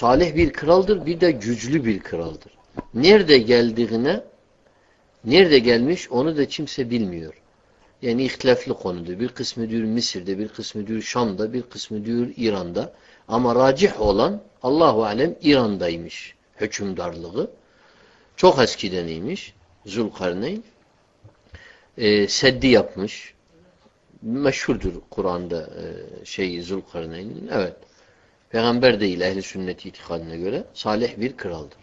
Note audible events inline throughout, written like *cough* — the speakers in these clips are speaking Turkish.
salih bir kraldır, bir de güçlü bir kraldır. Nerede geldiğine, nerede gelmiş onu da kimse bilmiyor. Yani ihtilaflı konudur. Bir kısmı diyor Mısır'da, bir kısmı diyor Şam'da, bir kısmı diyor İran'da. Ama racih olan Allahu alem İran'daymış hükümdarlığı. Çok eskideniymiş Zulkarneyn. Ee, seddi yapmış. Meşhurdur Kur'an'da e, şey Zulkarneyn'in. Evet. Peygamber değil ehli sünnet itikadına göre salih bir kraldır.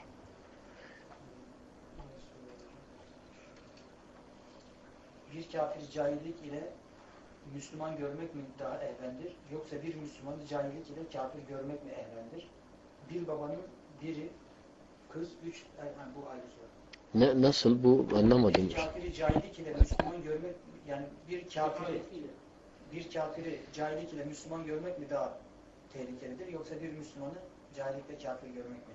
Bir kafir cahillik ile Müslüman görmek mi daha ehvendir? Yoksa bir Müslümanı cahillik ile kafir görmek mi ehvendir? Bir babanın biri kız, üç, yani bu ayrı soru. Ne, nasıl bu anlamadım. Bir kafiri cahillik ile Müslüman görmek, yani bir kafiri bir kafiri cahillik ile Müslüman görmek mi daha tehlikelidir? Yoksa bir Müslümanı cahillikle kafir görmek mi?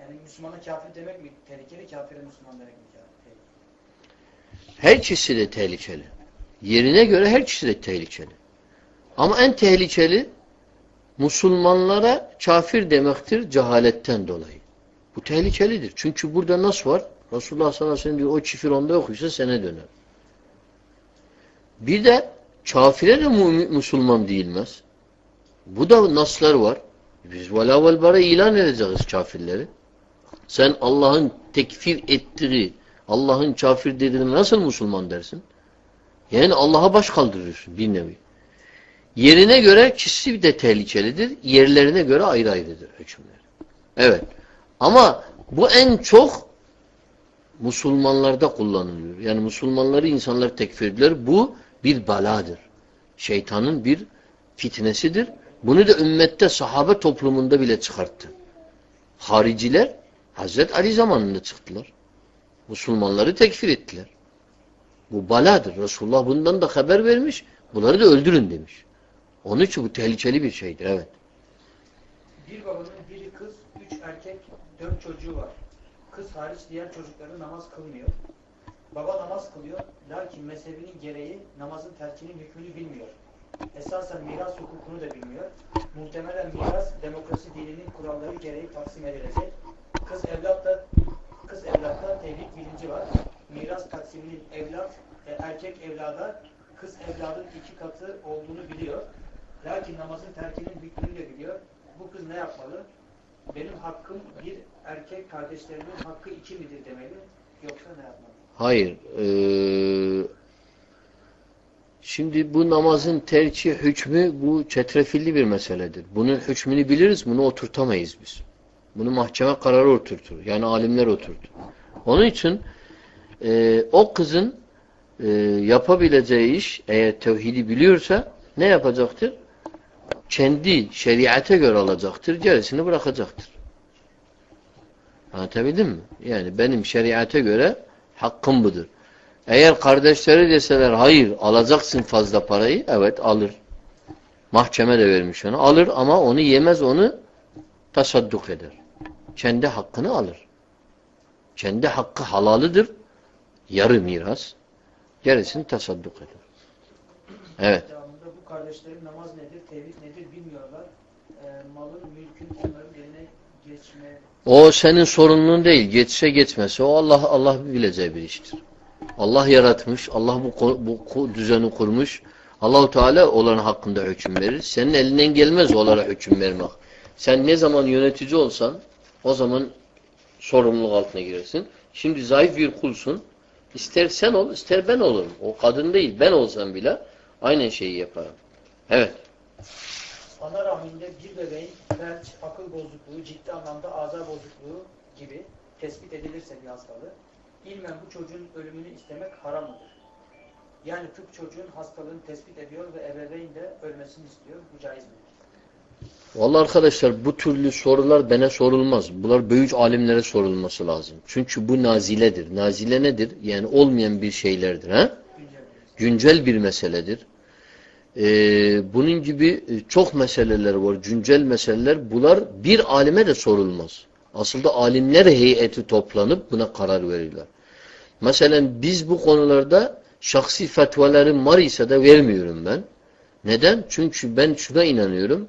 Yani Müslümana kafir demek mi tehlikeli, kafire Müslüman demek mi tehlikeli? Her ikisi de tehlikeli. Yerine göre her ikisi de tehlikeli. Ama en tehlikeli Müslümanlara kafir demektir cehaletten dolayı. Bu tehlikelidir. Çünkü burada nasıl var? Resulullah sallallahu aleyhi ve sellem diyor o çifir onda okuysa sene döner. Bir de kafire de Müslüman değilmez. Bu da naslar var. Biz vela vel bara ilan edeceğiz kafirleri. Sen Allah'ın tekfir ettiği, Allah'ın kafir dediğini nasıl Müslüman dersin? Yani Allah'a baş kaldırıyorsun bir nevi. Yerine göre ikisi de tehlikelidir. Yerlerine göre ayrı ayrıdır hükümler. Evet. Ama bu en çok Müslümanlarda kullanılıyor. Yani Müslümanları insanlar tekfir. Bu bir baladır. Şeytanın bir fitnesidir. Bunu da ümmette sahabe toplumunda bile çıkarttı. Hariciler Hazret Ali zamanında çıktılar. Müslümanları tekfir ettiler. Bu baladır. Resulullah bundan da haber vermiş. Bunları da öldürün demiş. Onun için bu tehlikeli bir şeydir. Evet. Bir babanın biri kız, üç erkek, dört çocuğu var. Kız hariç diğer çocukları namaz kılmıyor. Baba namaz kılıyor. Lakin mezhebinin gereği namazın terkinin hükmünü bilmiyor. Esasen miras hukukunu da bilmiyor. Muhtemelen miras demokrasi dininin kuralları gereği taksim edilecek. Kız evlatla kız evlatta tevhid bilinci var. Miras taksiminin evlat e, erkek evlada kız evladın iki katı olduğunu biliyor. Lakin namazın terkinin hükmünü de biliyor. Bu kız ne yapmalı? Benim hakkım bir erkek kardeşlerimin hakkı iki midir demeli? Yoksa ne yapmalı? Hayır. Ee, şimdi bu namazın tercih hükmü bu çetrefilli bir meseledir. Bunun hükmünü biliriz, bunu oturtamayız biz. Bunu mahkeme kararı oturtur. Yani alimler oturtur. Onun için e, o kızın e, yapabileceği iş eğer tevhidi biliyorsa ne yapacaktır? Kendi şeriate göre alacaktır. Gerisini bırakacaktır. Anlatabildim mi? Yani benim şeriate göre hakkım budur. Eğer kardeşleri deseler hayır alacaksın fazla parayı evet alır. Mahkeme de vermiş onu. Alır ama onu yemez onu tasadduk eder. Kendi hakkını alır. Kendi hakkı halalıdır. Yarı miras. Gerisini tasadduk eder. Evet. Bu kardeşlerin namaz nedir, tevhid nedir bilmiyorlar. E, malın, mülkün onların eline geçme... O senin sorunun değil. Geçse geçmese o Allah Allah bileceği bir iştir. Allah yaratmış. Allah bu, bu düzeni kurmuş. Allahu Teala onların hakkında hüküm verir. Senin elinden gelmez onlara hüküm vermek. Sen ne zaman yönetici olsan o zaman sorumluluk altına girersin. Şimdi zayıf bir kulsun. İster sen ol, ister ben olurum. O kadın değil. Ben olsam bile aynı şeyi yaparım. Evet. Ana rahminde bir bebeğin felç, akıl bozukluğu, ciddi anlamda azar bozukluğu gibi tespit edilirse bir hastalığı, ilmen bu çocuğun ölümünü istemek haram mıdır? Yani tıp çocuğun hastalığını tespit ediyor ve ebeveyn de ölmesini istiyor. Bu caiz midir? Vallahi arkadaşlar bu türlü sorular bana sorulmaz. Bunlar büyük alimlere sorulması lazım. Çünkü bu naziledir. Nazile nedir? Yani olmayan bir şeylerdir. He? Güncel bir meseledir. Ee, bunun gibi çok meseleler var. Güncel meseleler. Bunlar bir alime de sorulmaz. Aslında alimler heyeti toplanıp buna karar verirler. Mesela biz bu konularda şahsi fetvalarım var ise de vermiyorum ben. Neden? Çünkü ben şuna inanıyorum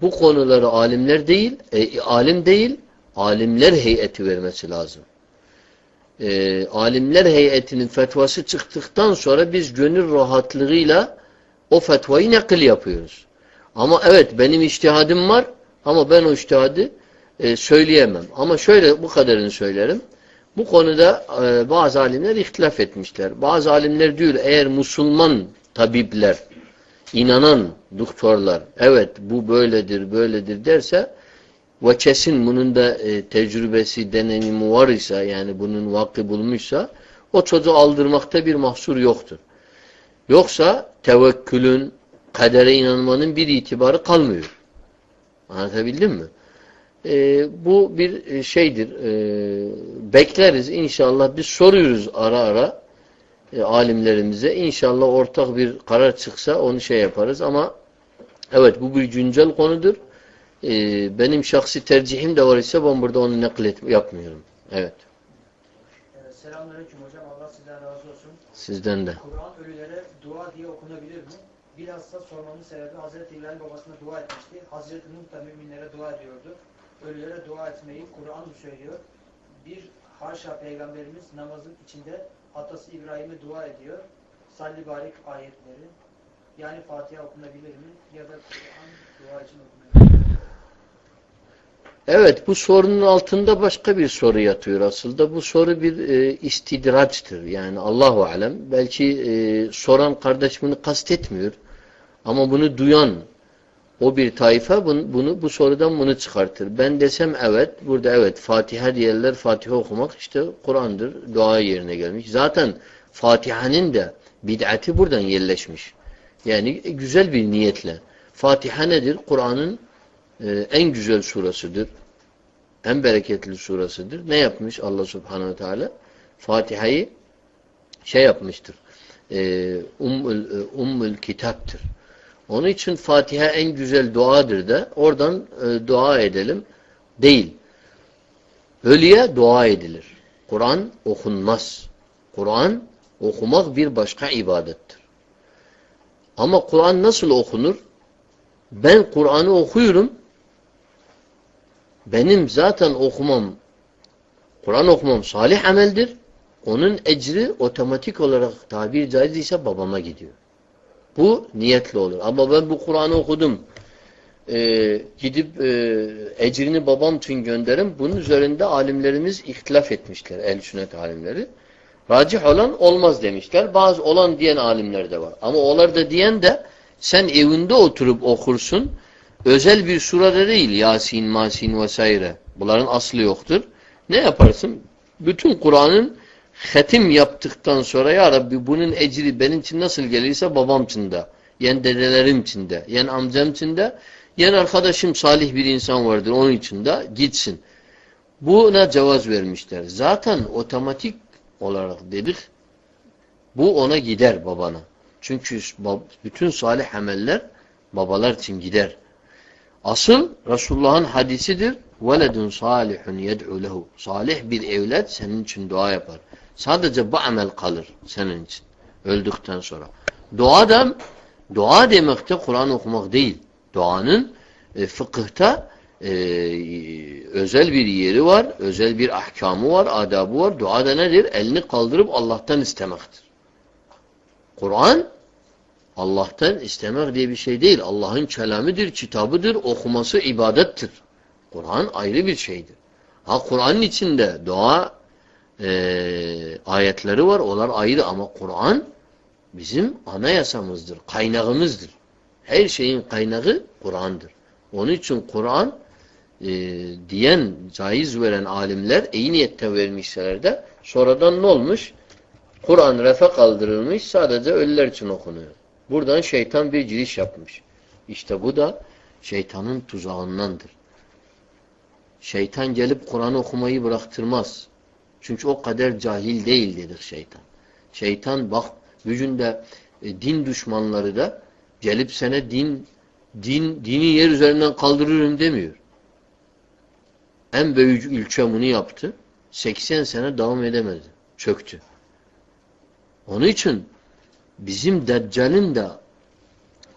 bu konuları alimler değil, e, alim değil, alimler heyeti vermesi lazım. E, alimler heyetinin fetvası çıktıktan sonra biz gönül rahatlığıyla o fetvayı nakil yapıyoruz. Ama evet benim iştihadim var ama ben o iştihadı e, söyleyemem. Ama şöyle bu kadarını söylerim. Bu konuda e, bazı alimler ihtilaf etmişler. Bazı alimler diyor eğer Müslüman tabipler, inanan doktorlar evet bu böyledir böyledir derse ve kesin bunun da e, tecrübesi, deneyimi var ise yani bunun vakti bulmuşsa o çocuğu aldırmakta bir mahsur yoktur. Yoksa tevekkülün, kadere inanmanın bir itibarı kalmıyor. Anlatabildim mi? E, bu bir e, şeydir. E, bekleriz inşallah. Biz soruyoruz ara ara e, alimlerimize. İnşallah ortak bir karar çıksa onu şey yaparız ama evet bu bir güncel konudur. E, benim şahsi tercihim de var ise ben burada onu naklet yapmıyorum. Evet. Selamünaleyküm hocam. Allah sizden razı olsun. Sizden de. Kur'an ölülere dua diye okunabilir mi? Bilhassa sormamın sebebi Hazreti İbrahim babasına dua etmişti. Hazreti Nuh da müminlere dua ediyordu. Ölülere dua etmeyi Kur'an mı söylüyor? Bir haşa peygamberimiz namazın içinde atası İbrahim'e dua ediyor. Salli barik ayetleri. Yani Fatiha okunabilir mi? Ya da Kur'an dua için okunabilir mi? Evet bu sorunun altında başka bir soru yatıyor aslında. Bu soru bir e, istidraçtır. Yani Allahu alem belki e, soran kardeş kastetmiyor. Ama bunu duyan o bir tayfa bunu, bunu bu sorudan bunu çıkartır. Ben desem evet, burada evet Fatiha diyenler Fatiha okumak işte Kur'an'dır, dua yerine gelmiş. Zaten Fatiha'nın da bid'ati buradan yerleşmiş. Yani güzel bir niyetle. Fatiha nedir? Kur'an'ın e, en güzel surasıdır. En bereketli surasıdır. Ne yapmış Allah Subhanahu Teala? Fatiha'yı şey yapmıştır. E, ummul, e, ummul kitaptır. Onun için Fatiha en güzel duadır da oradan e, dua edelim. Değil. Ölüye dua edilir. Kur'an okunmaz. Kur'an okumak bir başka ibadettir. Ama Kur'an nasıl okunur? Ben Kur'an'ı okuyorum. Benim zaten okumam, Kur'an okumam salih ameldir. Onun ecri otomatik olarak tabir caiz ise babama gidiyor. Bu niyetli olur. Ama ben bu Kur'an'ı okudum. Ee, gidip e, ecrini babam için gönderim. Bunun üzerinde alimlerimiz ihtilaf etmişler. El sünnet alimleri. Racih olan olmaz demişler. Bazı olan diyen alimler de var. Ama onlar da diyen de sen evinde oturup okursun. Özel bir surada değil. Yasin, Masin vesaire. Bunların aslı yoktur. Ne yaparsın? Bütün Kur'an'ın hetim yaptıktan sonra ya Rabbi bunun ecri benim için nasıl gelirse babam için de, yen dedelerim için de, yen amcam için de, yen arkadaşım salih bir insan vardır onun için de gitsin. Buna cevaz vermişler. Zaten otomatik olarak dedik bu ona gider babana. Çünkü bütün salih ameller babalar için gider. Asıl Resulullah'ın hadisidir. Veledun salihun yed'u lehu. Salih bir evlat senin için dua yapar. Sadece bu amel kalır senin için. Öldükten sonra. Dua da dua demekte Kur'an okumak değil. Duanın e, fıkıhta e, özel bir yeri var, özel bir ahkamı var, adabı var. Dua da nedir? Elini kaldırıp Allah'tan istemektir. Kur'an Allah'tan istemek diye bir şey değil. Allah'ın kelamidir, kitabıdır, okuması ibadettir. Kur'an ayrı bir şeydir. Ha Kur'an'ın içinde dua e, ayetleri var. Onlar ayrı ama Kur'an bizim anayasamızdır, kaynağımızdır. Her şeyin kaynağı Kur'an'dır. Onun için Kur'an e, diyen, caiz veren alimler iyi niyette vermişler de sonradan ne olmuş? Kur'an refe kaldırılmış sadece ölüler için okunuyor. Buradan şeytan bir giriş yapmış. İşte bu da şeytanın tuzağındandır. Şeytan gelip Kur'an okumayı bıraktırmaz. Çünkü o kadar cahil değil dedik şeytan. Şeytan bak gücünde e, din düşmanları da gelip sana din din dini yer üzerinden kaldırırım demiyor. En büyük ülke bunu yaptı. 80 sene devam edemedi. Çöktü. Onun için bizim Deccal'in de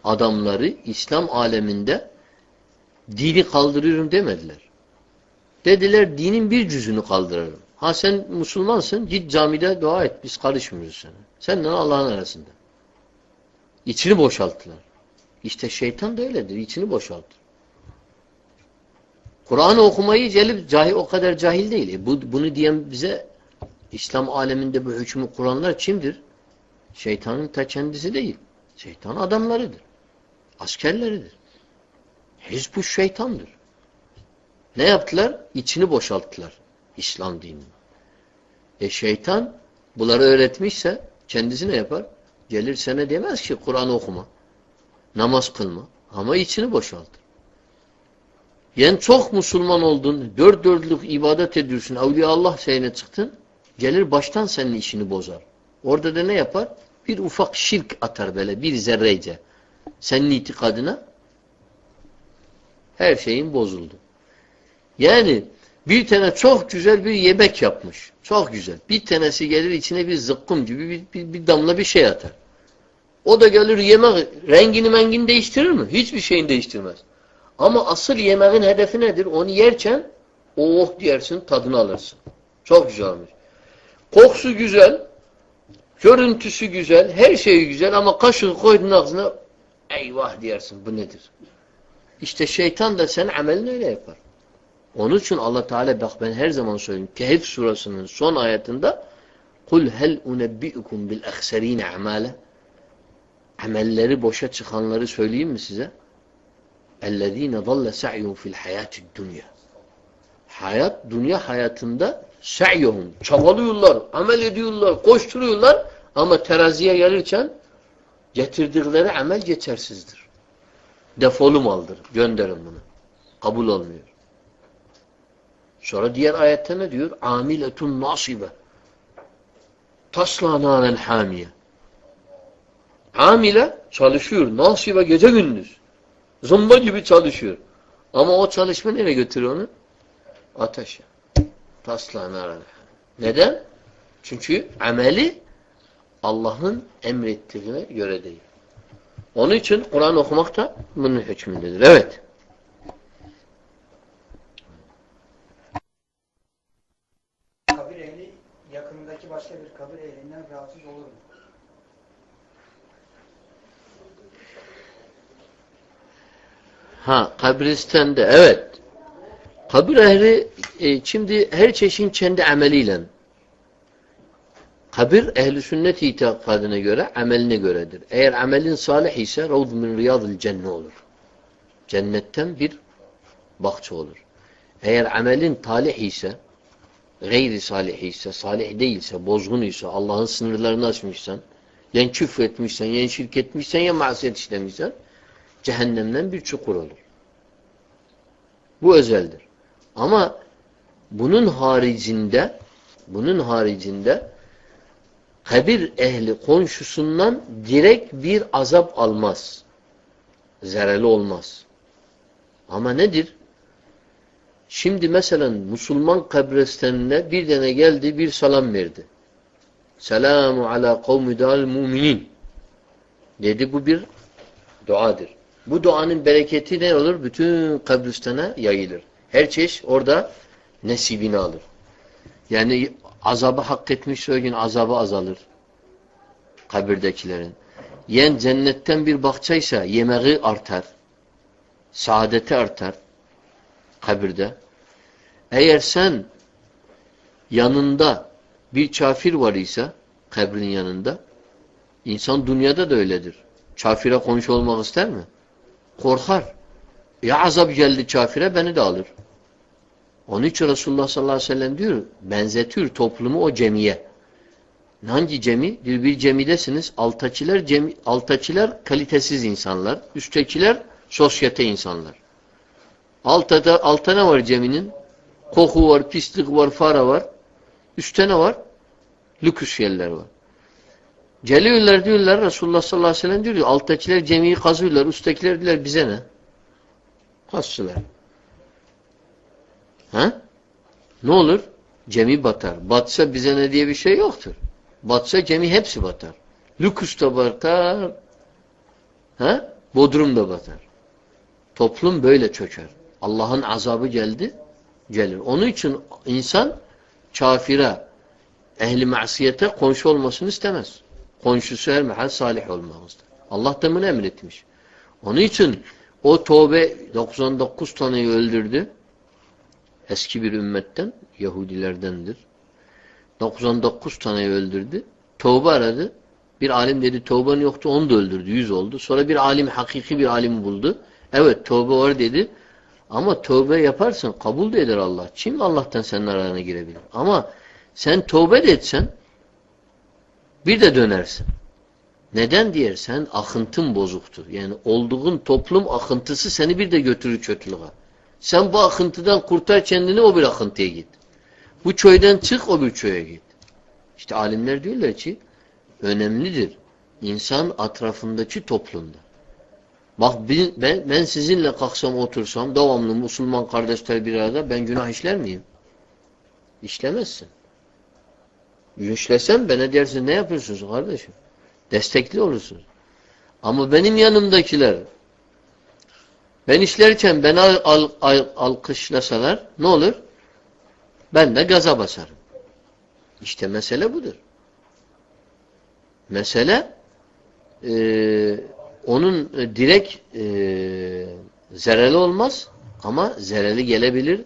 adamları İslam aleminde dini kaldırıyorum demediler. Dediler dinin bir cüzünü kaldırırım. Ha sen Müslümansın git camide dua et biz karışmıyoruz sana. Seninle Allah'ın arasında. İçini boşalttılar. İşte şeytan da öyledir. içini boşaltır. Kur'an okumayı gelip cahil, o kadar cahil değil. E bu, bunu diyen bize İslam aleminde bu hükmü kuranlar kimdir? Şeytanın ta kendisi değil. Şeytan adamlarıdır. Askerleridir. Hizbu şeytandır. Ne yaptılar? İçini boşalttılar. İslam dinini. E şeytan bunları öğretmişse kendisi ne yapar? Gelir sana demez ki Kur'an okuma. Namaz kılma. Ama içini boşaltır. Yani çok Müslüman oldun, dört dörtlük ibadet ediyorsun, Evliya Allah şeyine çıktın, gelir baştan senin işini bozar. Orada da ne yapar? Bir ufak şirk atar böyle, bir zerreyce. Senin itikadına her şeyin bozuldu. Yani bir tane çok güzel bir yemek yapmış. Çok güzel. Bir tanesi gelir içine bir zıkkım gibi bir, bir, bir damla bir şey atar. O da gelir yemek rengini mengini değiştirir mi? Hiçbir şeyini değiştirmez. Ama asıl yemeğin hedefi nedir? Onu yerken oh diyersin tadını alırsın. Çok güzelmiş. Kokusu güzel, görüntüsü güzel, her şeyi güzel ama kaşığı koydun ağzına eyvah diyersin bu nedir? İşte şeytan da sen amelini öyle yapar. Onun için Allah Teala bak ben her zaman söyleyeyim. Kehf surasının son ayetinde kul hel unebbiukum bil ahserine amale amelleri boşa çıkanları söyleyeyim mi size? اَلَّذ۪ينَ ضَلَّ سَعْيُهُمْ فِي الْحَيَاتِ الدُّنْيَا Hayat, dünya hayatında se'yuhum, çabalıyorlar, amel ediyorlar, koşturuyorlar ama teraziye gelirken getirdikleri amel geçersizdir. Defolum aldır, gönderin bunu. Kabul olmuyor. Sonra diğer ayette ne diyor? Amiletun nasibe. Tasla naren hamiye. Amile çalışıyor. Nasibe gece gündüz. Zımba gibi çalışıyor. Ama o çalışma nereye götürüyor onu? Ateşe. Tasla naren. Neden? Çünkü ameli Allah'ın emrettiğine göre değil. Onun için Kur'an okumak da bunun hükmündedir. Evet. Kabir ehli yakınındaki başka bir kabir ehlinden rahatsız olur mu? Ha kabristanda evet. Kabir ehli e, şimdi her çeşit kendi ameliyle. Kabir ehli sünnet itikadına göre ameline göredir. Eğer amelin salih ise ravd min riyadil cennet olur. Cennetten bir bahçe olur. Eğer amelin talih ise gayri salih ise, salih değilse, bozgun ise, Allah'ın sınırlarını aşmışsan, yen küfür etmişsen, yen şirk etmişsen, ya masiyet işlemişsen, cehennemden bir çukur olur. Bu özeldir. Ama bunun haricinde bunun haricinde kabir ehli komşusundan direkt bir azap almaz. Zereli olmaz. Ama nedir? Şimdi mesela Müslüman kabristanına bir tane geldi bir salam verdi. Selamu ala kavmi dal muminin. Dedi bu bir duadır. Bu duanın bereketi ne olur? Bütün kabristana yayılır. Her çeşit orada nesibini alır. Yani azabı hak etmiş o gün azabı azalır. Kabirdekilerin. Yen cennetten bir bahçeyse yemeği artar. Saadeti artar. Kabirde. Eğer sen yanında bir kafir var ise kabrin yanında insan dünyada da öyledir. Kafire komşu olmak ister mi? Korkar. Ya azap geldi kafire beni de alır. Onun için Resulullah sallallahu aleyhi ve sellem diyor benzetiyor toplumu o cemiye. Hangi cemi? Diyor bir cemidesiniz. Altakiler, cemi, altakiler kalitesiz insanlar. Üsttekiler sosyete insanlar. Altta, altta ne var ceminin? Koku var, pislik var, fara var. Üstte ne var? Lüküs yerler var. Geliyorlar diyorlar Resulullah sallallahu aleyhi ve sellem diyor alttakiler cemiyi kazıyorlar. Üsttekiler diyorlar bize ne? Kazçılar. Ha? Ne olur? Cemi batar. Batsa bize ne diye bir şey yoktur. Batsa gemi hepsi batar. Lüküs de batar. Ha? Bodrum da batar. Toplum böyle çöker. Allah'ın azabı geldi, gelir. Onun için insan kafire, ehli masiyete komşu olmasını istemez. Komşusu her mehal salih olmamızdır. Allah da bunu emretmiş. Onun için o tövbe 99 taneyi öldürdü. Eski bir ümmetten, Yahudilerdendir. 99 taneyi öldürdü. Tövbe aradı. Bir alim dedi tövben yoktu onu da öldürdü. Yüz oldu. Sonra bir alim hakiki bir alim buldu. Evet tövbe var dedi. Ama tövbe yaparsın kabul de eder Allah. Kim Allah'tan senin arana girebilir? Ama sen tövbe de etsen bir de dönersin. Neden diyer? Sen akıntın bozuktur. Yani olduğun toplum akıntısı seni bir de götürür kötülüğe. Sen bu akıntıdan kurtar kendini o bir akıntıya git. Bu köyden çık o bir köye git. İşte alimler diyorlar ki önemlidir. İnsan atrafındaki toplumda. Bak ben, ben sizinle kalksam otursam devamlı Müslüman kardeşler bir arada ben günah işler miyim? İşlemezsin. İşlesem bana dersin ne yapıyorsunuz kardeşim? Destekli olursunuz. Ama benim yanımdakiler ben işlerken beni al, al, al, alkışlasalar ne olur? Ben de gaza basarım. İşte mesele budur. Mesele e, onun e, direkt e, zerreli olmaz ama zerreli gelebilir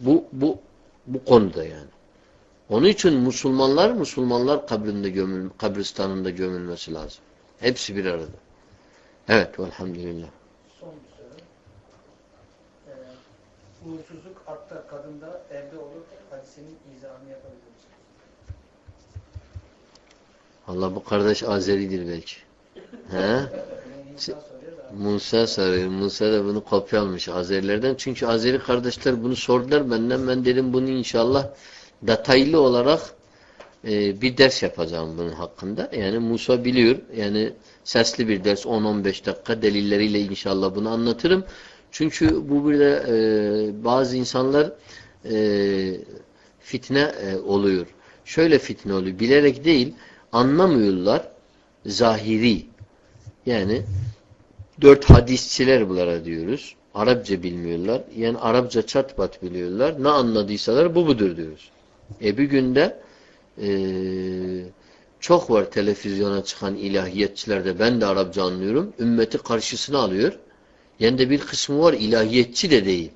bu bu bu konuda yani. Onun için Müslümanlar Müslümanlar kabrinde gömül kabristanında gömülmesi lazım. Hepsi bir arada. Evet, elhamdülillah. Son bir soru. Ee, uğursuzluk hatta kadında evde olur hadisinin izahını yapabilir misiniz? Allah bu kardeş Azeridir belki. He? *laughs* Musa soruyor. Musa da bunu kopyalmış Azerilerden. Çünkü Azeri kardeşler bunu sordular benden. Ben dedim bunu inşallah detaylı olarak e, bir ders yapacağım bunun hakkında. Yani Musa biliyor. Yani sesli bir ders 10-15 dakika delilleriyle inşallah bunu anlatırım. Çünkü bu bir de e, bazı insanlar e, fitne e, oluyor. Şöyle fitne oluyor. Bilerek değil anlamıyorlar zahiri. Yani dört hadisçiler bunlara diyoruz. Arapça bilmiyorlar. Yani Arapça çatpat biliyorlar. Ne anladıysalar bu budur diyoruz. E bir günde e, çok var televizyona çıkan ilahiyetçiler de ben de Arapça anlıyorum. Ümmeti karşısına alıyor. Yani de bir kısmı var ilahiyetçi de değil.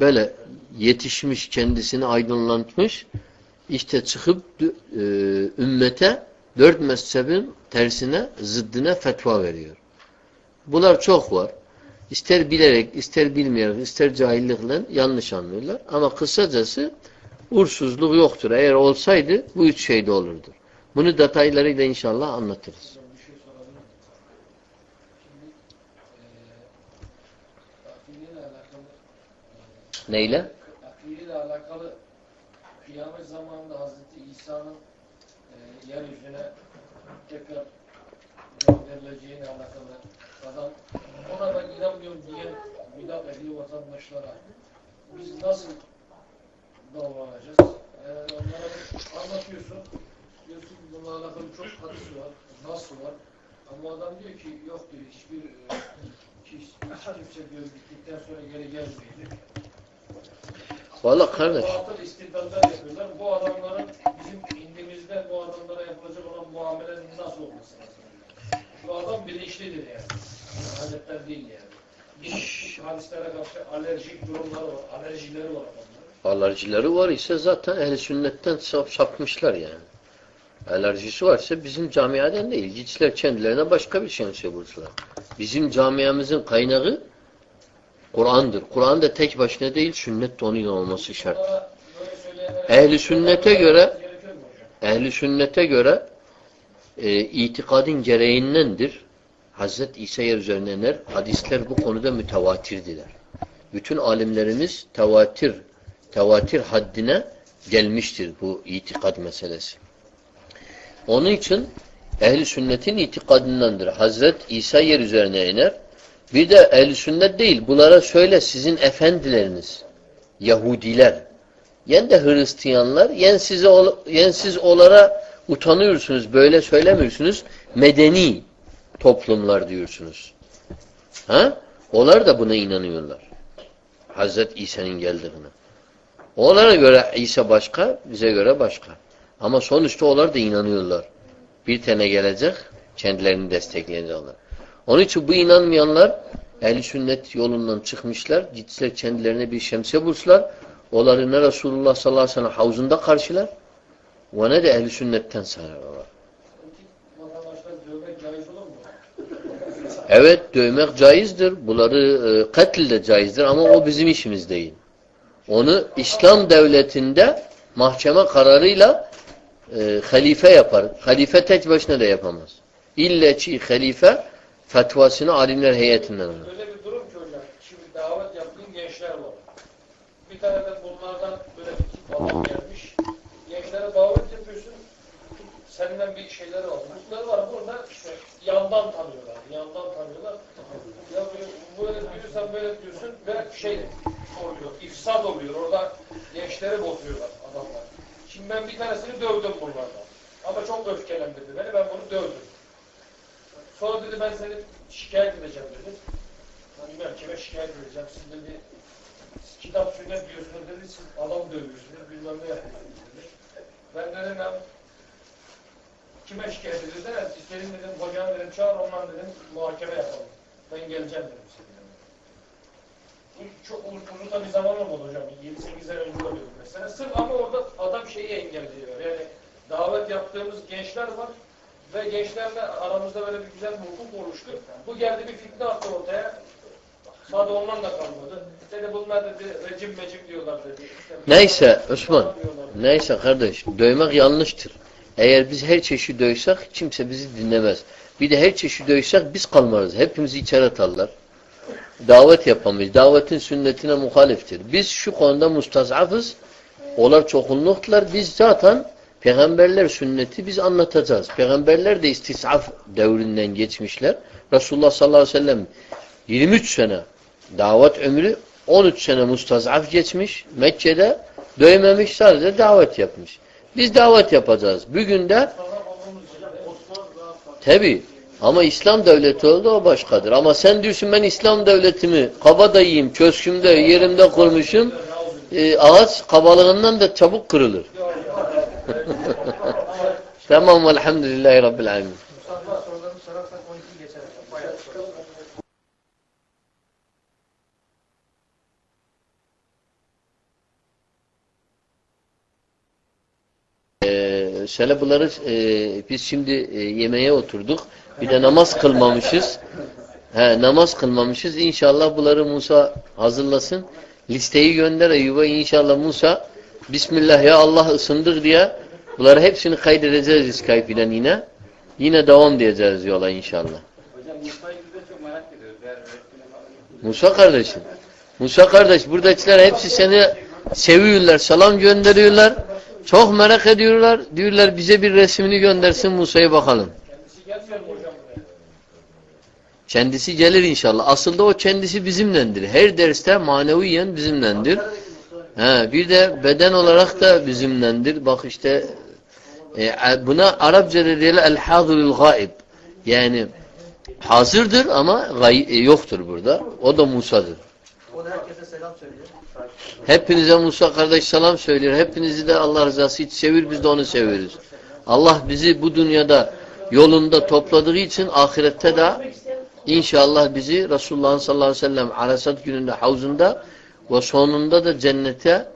Böyle yetişmiş kendisini aydınlatmış işte çıkıp e, ümmete dört mezhebin tersine zıddına fetva veriyor. Bunlar çok var. İster bilerek, ister bilmeyerek, ister cahillikle yanlış anlıyorlar. Ama kısacası uğursuzluk yoktur. Eğer olsaydı bu üç şey de olurdu. Bunu detaylarıyla inşallah anlatırız. Neyle? akliyle alakalı kıyamet zamanında Hazreti İsa'nın eee yeryüzüne tekrar gönderileceğine alakalı adam ona ben inanmıyorum diyen bidat ehli vatandaşlara biz nasıl davranacağız? Eee onlara anlatıyorsun diyorsun bununla alakalı çok hadis var, nasıl var ama adam diyor ki yok diyor hiçbir e, hiç, hiç kimse diyor gittikten sonra geri gelmeyecek. Valla kardeş. Batıl istidlaller yapıyorlar. Bu adamların bizim indimizde bu adamlara yapılacak olan muamelenin nasıl olması lazım? Bu adam bilinçlidir yani. Hazretler değil yani. Hadislere karşı alerjik durumları var, alerjileri var adamların. Alerjileri var ise zaten ehl sünnetten sap, sapmışlar yani. Alerjisi varsa bizim camiaden değil. Gitsinler kendilerine başka bir şey söylüyorlar. Bizim camiamızın kaynağı Kur'an'dır. Kur'an da tek başına değil, sünnet de onun olması şart. Ehli sünnete göre? Ehli sünnete göre e, itikadın gereğindendir. Hazreti İsa yer üzerine iner. Hadisler bu konuda mütevatirdiler. Bütün alimlerimiz tevatir tevatir haddine gelmiştir bu itikad meselesi. Onun için ehli sünnetin itikadındandır. Hazret İsa yer üzerine iner. Bir de ehli sünnet değil. Bunlara söyle sizin efendileriniz Yahudiler yen de Hristiyanlar yen size yen siz onlara utanıyorsunuz. Böyle söylemiyorsunuz. Medeni toplumlar diyorsunuz. Ha? Onlar da buna inanıyorlar. Hazreti İsa'nın geldiğine. Onlara göre İsa başka, bize göre başka. Ama sonuçta onlar da inanıyorlar. Bir tane gelecek, kendilerini destekleyecekler. Onun için bu inanmayanlar ehl sünnet yolundan çıkmışlar. Gittiler kendilerine bir şemsiye bulsalar. Onları ne Resulullah sallallahu aleyhi ve sellem havuzunda karşılar ve ne de ehl sünnetten sararlar. Evet dövmek caizdir. Bunları e, katil de caizdir ama o bizim işimiz değil. Onu İslam devletinde mahkeme kararıyla e, halife yapar. Halife tek başına da yapamaz. İlle ki halife fetvasını alimler heyetinden alır. Öyle bir durum ki hocam. Şimdi davet yaptığın gençler var. Bir tane bunlardan böyle bir adam gelmiş. Gençlere davet yapıyorsun. Senden bir şeyleri var. Mutları var. Burada işte yandan tanıyorlar. Yandan tanıyorlar. Ya bu- böyle diyorsan böyle diyorsun ve şey oluyor. İfsad oluyor. Orada gençleri bozuyorlar adamlar. Şimdi ben bir tanesini dövdüm bunlardan. Ama çok öfkelendirdi beni. Ben bunu dövdüm. Sonra dedi ben seni şikayet edeceğim dedi. Bilmem kime şikayet edeceğim. Siz dedi kitap sünnet diyorsunuz dedi. Siz adam dövüyorsunuz. Bilmem ne yapıyorsunuz dedi. Ben dedim kime şikayet ediyorsun? Evet, istedim dedim hocanı dedim çağır ondan dedim muhakeme yapalım. Ben geleceğim dedim seninle. Bu çok uzun, da bir zaman olmadı hocam. 7-8 sene önce oluyor bu mesela. Sırf ama orada adam şeyi engelliyor. Yani davet yaptığımız gençler var ve gençlerle aramızda böyle bir güzel bir hukuk oluştu. Bu geldi bir fitne attı ortaya. Sadece ondan da kalmadı. Dedi bunlar dedi rejim mecim diyorlar dedi. İşte Neyse Osman, neyse kardeş, dövmek yanlıştır. Eğer biz her çeşit dövsek kimse bizi dinlemez. Bir de her çeşit dövsek biz kalmarız. Hepimizi içeri atarlar. Davet yapamayız. Davetin sünnetine muhaliftir. Biz şu konuda mustazafız. Onlar çokunluklar. Biz zaten peygamberler sünneti biz anlatacağız. Peygamberler de istisaf devrinden geçmişler. Resulullah sallallahu aleyhi ve sellem 23 sene davet ömrü 13 sene mustazaf geçmiş. Mekke'de dövmemiş sadece davet yapmış. Biz davet yapacağız. Bugün de tabi ama İslam devleti oldu o başkadır. Ama sen diyorsun ben İslam devletimi kabadayıyım, köşkümde, yerimde kurmuşum. E, ağaç kabalığından da çabuk kırılır. *laughs* tamam velhamdülillahi rabbil alemin. Şöyle e, biz şimdi e, yemeğe oturduk. Bir de namaz kılmamışız. He, namaz kılmamışız. İnşallah bunları Musa hazırlasın. Listeyi gönder Eyyub'a. İnşallah Musa Bismillah ya Allah ısındık diye bunları hepsini kaydedeceğiz Skype ile yine. Yine devam diyeceğiz yola inşallah. Hocam Musa'yı biz çok merak ediyoruz. Musa kardeşim. Musa kardeş buradakiler hepsi seni seviyorlar, selam gönderiyorlar. Çok merak ediyorlar. Diyorlar bize bir resmini göndersin Musa'ya bakalım. Kendisi gelir inşallah. Aslında o kendisi bizimlendir. Her derste maneviyen bizimlendir. He, bir de beden olarak da bizimlendir. Bak işte e, buna Arapçada diyorlar el-hazırul gaib. Yani hazırdır ama gay e, yoktur burada. O da Musa'dır. O da herkese selam söylüyor. Hepinize Musa kardeş selam söylüyor. Hepinizi de Allah rızası için sevir. Biz de onu seviyoruz. Allah bizi bu dünyada yolunda topladığı için ahirette de inşallah bizi Resulullah sallallahu aleyhi ve sellem arasat gününde havzunda ve sonunda da cennete